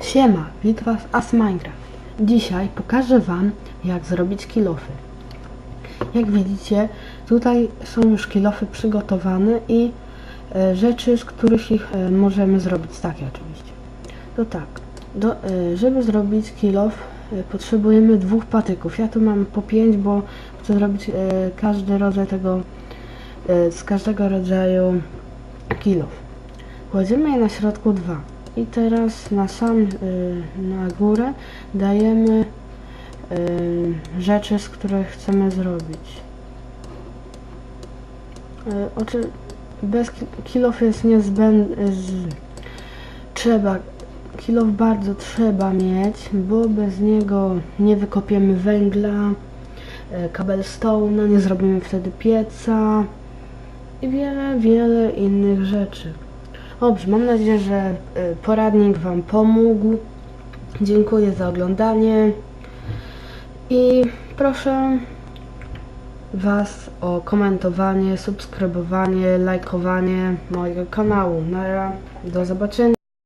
Siema, witam was As Minecraft. Dzisiaj pokażę wam jak zrobić kilofy. Jak widzicie, tutaj są już kilofy przygotowane i e, rzeczy, z których ich e, możemy zrobić takie oczywiście. To tak, do, e, żeby zrobić kilof e, potrzebujemy dwóch patyków. Ja tu mam po pięć, bo chcę zrobić e, każdy rodzaj tego, e, z każdego rodzaju kilof. Kładziemy je na środku dwa. I teraz na sam, y, na górę dajemy y, rzeczy, z których chcemy zrobić. Y, oczy, bez ki- kilof jest niezbędny, trzeba, kilof bardzo trzeba mieć, bo bez niego nie wykopiemy węgla, y, cobblestone'a, nie zrobimy wtedy pieca i wiele, wiele innych rzeczy. Dobrze, mam nadzieję, że y, poradnik Wam pomógł. Dziękuję za oglądanie i proszę Was o komentowanie, subskrybowanie, lajkowanie mojego kanału. Nara, do zobaczenia.